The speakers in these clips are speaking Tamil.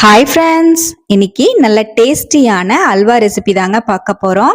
ஹாய் ஃப்ரெண்ட்ஸ் இன்னைக்கு நல்ல டேஸ்டியான அல்வா ரெசிபி தாங்க பார்க்க போறோம்.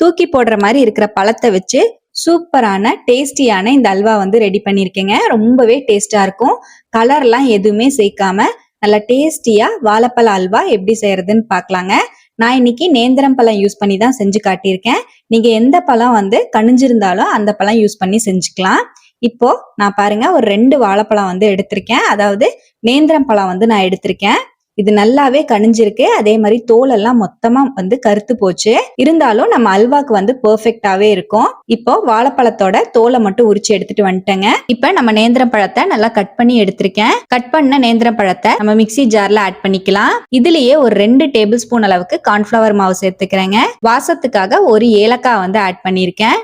தூக்கி போடுற மாதிரி இருக்கிற பழத்தை வச்சு சூப்பரான டேஸ்டியான இந்த அல்வா வந்து ரெடி பண்ணியிருக்கேங்க. ரொம்பவே டேஸ்டா இருக்கும். கலர்லாம் எதுவுமே சேர்க்காம நல்ல டேஸ்டியா வாழைப்பழ அல்வா எப்படி செய்யறதுன்னு பார்க்கலாங்க. நான் இன்னைக்கு நேந்திரம் பழம் யூஸ் பண்ணி தான் செஞ்சு காட்டியிருக்கேன். நீங்க எந்த பழம் வந்து கணிஞ்சிருந்தாலும் அந்த பழம் யூஸ் பண்ணி செஞ்சுக்கலாம். இப்போ நான் பாருங்க ஒரு ரெண்டு வாழைப்பழம் வந்து எடுத்திருக்கேன். அதாவது நேந்திரம் பழம் வந்து நான் எடுத்திருக்கேன். இது நல்லாவே கனிஞ்சிருக்கு அதே மாதிரி தோல் எல்லாம் மொத்தமா வந்து கருத்து போச்சு. இருந்தாலும் நம்ம அல்வாக்கு வந்து பெர்ஃபெக்டாவே இருக்கும். இப்போ வாழைப்பழத்தோட தோலை மட்டும் உரிச்சு எடுத்துட்டு வந்துட்டேங்க. இப்ப நம்ம நேந்திரம் பழத்தை நல்லா கட் பண்ணி எடுத்திருக்கேன். கட் பண்ண நேந்திரம் பழத்தை நம்ம மிக்ஸி ஜார்ல ஆட் பண்ணிக்கலாம். இதுலயே ஒரு ரெண்டு டேபிள் ஸ்பூன் அளவுக்கு கார்ன்ஃபிளவர் மாவு சேர்த்துக்கிறேங்க. வாசத்துக்காக ஒரு ஏலக்காய் வந்து ஆட் பண்ணியிருக்கேன்.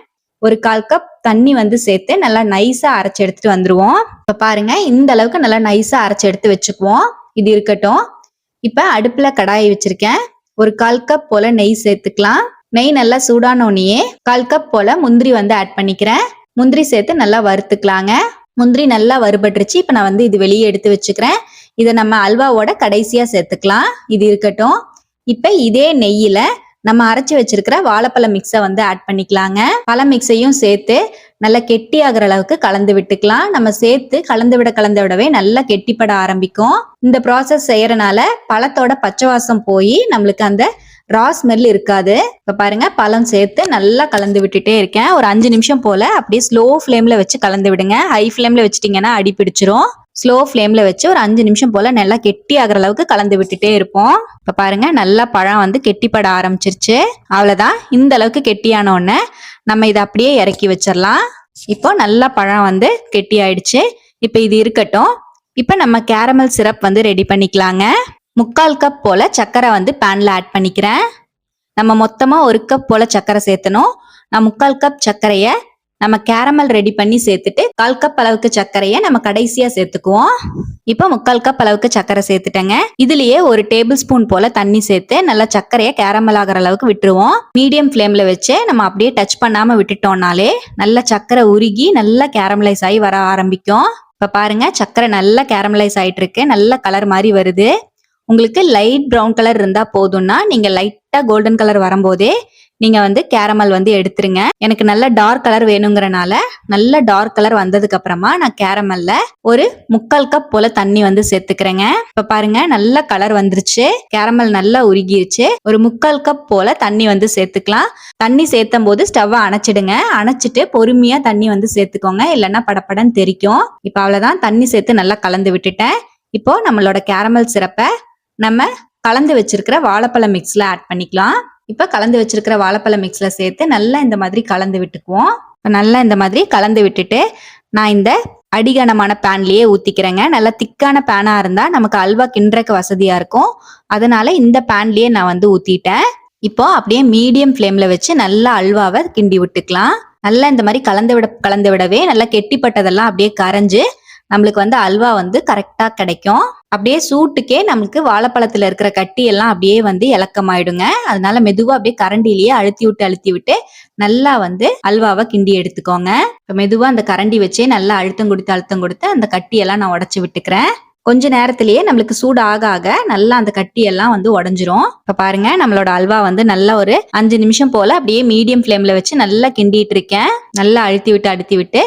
ஒரு கால் கப் தண்ணி வந்து சேர்த்து நல்லா நைஸா அரைச்சு எடுத்துட்டு வந்துருவோம். இப்ப பாருங்க இந்த அளவுக்கு நல்லா நைஸா அரைச்சு எடுத்து வச்சுக்குவோம். இது இருக்கட்டும். இப்ப அடுப்புல கடாயை வச்சிருக்கேன். ஒரு கால் கப் போல நெய் சேர்த்துக்கலாம். நெய் நல்லா சூடான கால் கப் போல முந்திரி வந்து ஆட் பண்ணிக்கிறேன். முந்திரி சேர்த்து நல்லா வறுத்துக்கலாங்க. முந்திரி நல்லா வறுபட்டுருச்சு. இப்போ நான் வந்து இது வெளியே எடுத்து வச்சுக்கிறேன். இதை நம்ம அல்வாவோட கடைசியாக சேர்த்துக்கலாம். இது இருக்கட்டும். இப்போ இதே நெய்யில் நம்ம அரைச்சி வச்சிருக்கிற வாழைப்பழ மிக்ஸை வந்து ஆட் பண்ணிக்கலாங்க. பழ மிக்ஸையும் சேர்த்து நல்லா கெட்டி ஆகிற அளவுக்கு கலந்து விட்டுக்கலாம். நம்ம சேர்த்து கலந்து விட கலந்து விடவே நல்லா கெட்டிப்பட ஆரம்பிக்கும். இந்த ப்ராசஸ் செய்யறனால பழத்தோட பச்சை வாசம் போய் நம்மளுக்கு அந்த ரா ஸ்மெல் இருக்காது. இப்ப பாருங்க பழம் சேர்த்து நல்லா கலந்து விட்டுட்டே இருக்கேன். ஒரு அஞ்சு நிமிஷம் போல அப்படியே ஸ்லோ ஃப்ளேம்ல வச்சு கலந்து விடுங்க. ஹை ஃப்ளேம்ல வச்சிட்டீங்கன்னா அடி பிடிச்சிரும். ஸ்லோ ஃப்ளேம்ல வச்சு ஒரு அஞ்சு நிமிஷம் போல நல்லா கெட்டி ஆகிற அளவுக்கு கலந்து விட்டுட்டே இருப்போம். இப்ப பாருங்க நல்லா பழம் வந்து கெட்டிப்பட ஆரம்பிச்சிருச்சு. அவ்வளவுதான். இந்த அளவுக்கு கெட்டியான உடனே நம்ம இதை அப்படியே இறக்கி வச்சிடலாம். இப்போ நல்லா பழம் வந்து கெட்டி ஆயிடுச்சு. இப்போ இது இருக்கட்டும். இப்போ நம்ம கேரமல் சிரப் வந்து ரெடி பண்ணிக்கலாங்க. முக்கால் கப் போல சர்க்கரை வந்து பேனில் ஆட் பண்ணிக்கிறேன். நம்ம மொத்தமாக ஒரு கப் போல சர்க்கரை சேர்த்தணும். நான் முக்கால் கப் சர்க்கரையை நம்ம கேரமல் ரெடி பண்ணி சேர்த்துட்டு கால் கப் அளவுக்கு சர்க்கரையை நம்ம கடைசியா சேர்த்துக்குவோம். இப்போ முக்கால் கப் அளவுக்கு சர்க்கரை சேர்த்துட்டேங்க. இதுலயே ஒரு டேபிள் ஸ்பூன் போல தண்ணி சேர்த்து நல்லா சர்க்கரையை கேரமல் ஆகிற அளவுக்கு விட்டுருவோம். மீடியம் ஃப்ளேம்ல வச்சு நம்ம அப்படியே டச் பண்ணாம விட்டுட்டோம்னாலே நல்லா சர்க்கரை உருகி நல்லா கேரமலைஸ் ஆகி வர ஆரம்பிக்கும். இப்போ பாருங்க சர்க்கரை நல்லா கேரமலைஸ் ஆயிட்டு இருக்கு நல்ல கலர் மாதிரி வருது. உங்களுக்கு லைட் ப்ரௌன் கலர் இருந்தா போதும்னா நீங்க லைட்டா கோல்டன் கலர் வரும்போதே நீங்க வந்து கேரமல் வந்து எடுத்துருங்க. எனக்கு நல்ல டார்க் கலர் வேணுங்கிறனால நல்ல டார்க் கலர் வந்ததுக்கு அப்புறமா நான் கேரமல்ல ஒரு முக்கால் கப் போல தண்ணி வந்து சேர்த்துக்கிறேங்க. இப்ப பாருங்க நல்ல கலர் வந்துருச்சு. கேரமல் நல்லா உருகிருச்சு. ஒரு முக்கால் கப் போல தண்ணி வந்து சேர்த்துக்கலாம். தண்ணி சேர்த்தும் போது ஸ்டவ்வை அணைச்சிடுங்க. அணைச்சிட்டு பொறுமையா தண்ணி வந்து சேர்த்துக்கோங்க. இல்லைன்னா படப்படன்னு தெரிக்கும். இப்ப அவ்வளவுதான். தண்ணி சேர்த்து நல்லா கலந்து விட்டுட்டேன். இப்போ நம்மளோட கேரமல் சிறப்பை நம்ம கலந்து வச்சிருக்கிற வாழைப்பழம் மிக்ஸில் ஆட் பண்ணிக்கலாம். இப்ப கலந்து வச்சிருக்கிற வாழைப்பழ மிக்ஸ்ல சேர்த்து நல்லா இந்த மாதிரி கலந்து விட்டுக்குவோம். நல்லா இந்த மாதிரி கலந்து விட்டுட்டு நான் இந்த அடிகனமான பேன்லயே ஊத்திக்கிறேங்க. நல்லா திக்கான பேனா இருந்தா நமக்கு அல்வா கிண்டுறக்கு வசதியா இருக்கும். அதனால இந்த பேன்லயே நான் வந்து ஊத்திட்டேன். இப்போ அப்படியே மீடியம் ஃப்ளேம்ல வச்சு நல்லா அல்வாவை கிண்டி விட்டுக்கலாம். நல்லா இந்த மாதிரி கலந்து விட கலந்து விடவே நல்லா கெட்டிப்பட்டதெல்லாம் அப்படியே கரைஞ்சு நம்மளுக்கு வந்து அல்வா வந்து கரெக்டா கிடைக்கும். அப்படியே சூட்டுக்கே நம்மளுக்கு வாழைப்பழத்தில் இருக்கிற கட்டி எல்லாம் அப்படியே வந்து இலக்கமாயிடுங்க. அதனால மெதுவாக அப்படியே கரண்டிலேயே அழுத்தி விட்டு அழுத்தி விட்டு நல்லா வந்து அல்வாவை கிண்டி எடுத்துக்கோங்க. இப்போ மெதுவாக அந்த கரண்டி வச்சே நல்லா அழுத்தம் கொடுத்து அழுத்தம் கொடுத்து அந்த கட்டியெல்லாம் நான் உடச்சி விட்டுக்கிறேன். கொஞ்ச நேரத்திலேயே நம்மளுக்கு சூடு ஆக ஆக நல்லா அந்த கட்டி எல்லாம் வந்து உடஞ்சிரும். இப்ப பாருங்க நம்மளோட அல்வா வந்து நல்லா ஒரு அஞ்சு நிமிஷம் போல அப்படியே மீடியம் ஃப்ளேம்ல வச்சு நல்லா கிண்டிட்டு இருக்கேன். நல்லா அழுத்தி விட்டு அழுத்தி விட்டு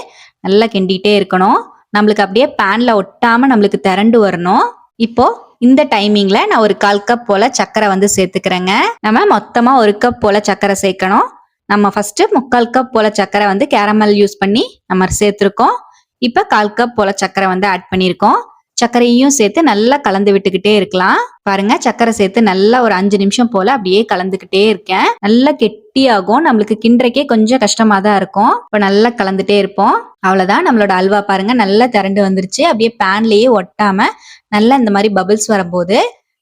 நல்லா கிண்டிகிட்டே இருக்கணும். நம்மளுக்கு அப்படியே பேன்ல ஒட்டாம நம்மளுக்கு திரண்டு வரணும். இப்போ இந்த டைமிங்ல நான் ஒரு கால் கப் போல சர்க்கரை வந்து சேர்த்துக்கிறேங்க. நம்ம மொத்தமா ஒரு கப் போல சர்க்கரை சேர்க்கணும். நம்ம ஃபர்ஸ்ட் முக்கால் கப் போல சர்க்கரை வந்து கேரமல் யூஸ் பண்ணி நம்ம சேர்த்துருக்கோம். இப்ப கால் கப் போல சர்க்கரை வந்து ஆட் பண்ணியிருக்கோம் சர்க்கரையும் சேர்த்து நல்லா கலந்து விட்டுக்கிட்டே இருக்கலாம். பாருங்க சர்க்கரை சேர்த்து நல்லா ஒரு அஞ்சு நிமிஷம் போல அப்படியே கலந்துக்கிட்டே இருக்கேன். நல்லா கெட்டியாகும் நம்மளுக்கு கிண்டுறக்கே கொஞ்சம் கஷ்டமா தான் இருக்கும். இப்ப நல்லா கலந்துட்டே இருப்போம். அவ்வளவுதான். நம்மளோட அல்வா பாருங்க நல்லா திரண்டு வந்துருச்சு. அப்படியே பேன்லயே ஒட்டாம நல்லா இந்த மாதிரி பபிள்ஸ் வரும்போது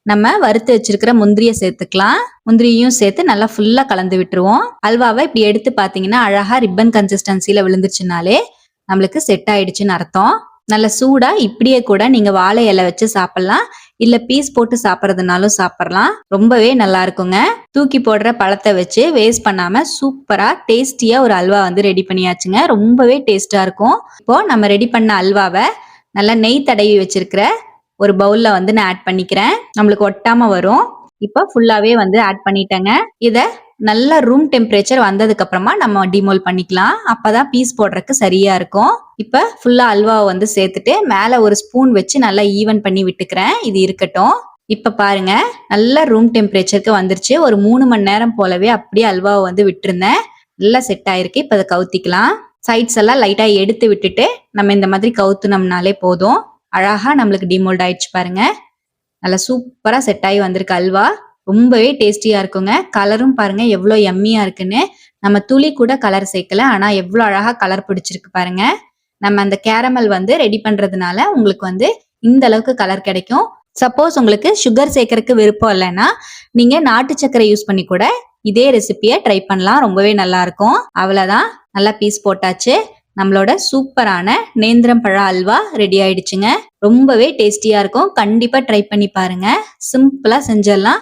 நம்ம வறுத்து வச்சிருக்கிற முந்திரிய சேர்த்துக்கலாம். முந்திரியும் சேர்த்து நல்லா ஃபுல்லா கலந்து விட்டுருவோம். அல்வாவை இப்படி எடுத்து பாத்தீங்கன்னா அழகா ரிப்பன் கன்சிஸ்டன்சில விழுந்துச்சுனாலே நம்மளுக்கு செட் ஆயிடுச்சுன்னு அர்த்தம். நல்ல சூடா இப்படியே கூட நீங்க வாழை இலை வச்சு சாப்பிடலாம். இல்ல பீஸ் போட்டு சாப்பிட்றதுனாலும் சாப்பிடலாம். ரொம்பவே நல்லா இருக்குங்க. தூக்கி போடுற பழத்தை வச்சு வேஸ்ட் பண்ணாம சூப்பரா டேஸ்டியா ஒரு அல்வா வந்து ரெடி பண்ணியாச்சுங்க. ரொம்பவே டேஸ்டா இருக்கும். இப்போ நம்ம ரெடி பண்ண அல்வாவை நல்லா நெய் தடவி வச்சிருக்கிற ஒரு பவுல்ல வந்து நான் ஆட் பண்ணிக்கிறேன். நம்மளுக்கு ஒட்டாம வரும். இப்போ ஃபுல்லாவே வந்து ஆட் பண்ணிட்டேங்க. இத நல்லா ரூம் டெம்பரேச்சர் வந்ததுக்கு அப்புறமா நம்ம டிமோல் பண்ணிக்கலாம். அப்பதான் பீஸ் போடுறதுக்கு சரியா இருக்கும். இப்ப ஃபுல்லா அல்வாவை வந்து சேர்த்துட்டு மேல ஒரு ஸ்பூன் வச்சு நல்லா ஈவன் பண்ணி விட்டுக்கிறேன். இது இருக்கட்டும். இப்ப பாருங்க நல்லா ரூம் டெம்பரேச்சருக்கு வந்துருச்சு. ஒரு மூணு மணி நேரம் போலவே அப்படியே அல்வாவை வந்து விட்டுருந்தேன். நல்லா செட் ஆயிருக்கு. இப்ப அதை கவுத்திக்கலாம். சைட்ஸ் எல்லாம் லைட்டா எடுத்து விட்டுட்டு நம்ம இந்த மாதிரி கவுத்துனோம்னாலே போதும். அழகா நம்மளுக்கு டிமோல்ட் ஆயிடுச்சு பாருங்க. நல்லா சூப்பரா செட் ஆகி வந்திருக்கு அல்வா. ரொம்பவே டேஸ்டியா இருக்குங்க. கலரும் பாருங்க எவ்வளோ எம்மியா இருக்குன்னு. நம்ம துளி கூட கலர் சேர்க்கல ஆனா எவ்வளோ அழகா கலர் பிடிச்சிருக்கு பாருங்க. நம்ம அந்த கேரமல் வந்து ரெடி பண்றதுனால உங்களுக்கு வந்து இந்த அளவுக்கு கலர் கிடைக்கும். சப்போஸ் உங்களுக்கு சுகர் சேர்க்கறதுக்கு விருப்பம் இல்லைன்னா நீங்க நாட்டு சர்க்கரை யூஸ் பண்ணி கூட இதே ரெசிபியை ட்ரை பண்ணலாம். ரொம்பவே நல்லா இருக்கும். அவ்வளோதான் நல்லா பீஸ் போட்டாச்சு. நம்மளோட சூப்பரான நேந்திரம் பழ அல்வா ரெடி ஆயிடுச்சுங்க. ரொம்பவே டேஸ்டியா இருக்கும். கண்டிப்பா ட்ரை பண்ணி பாருங்க. சிம்பிளா செஞ்சிடலாம்.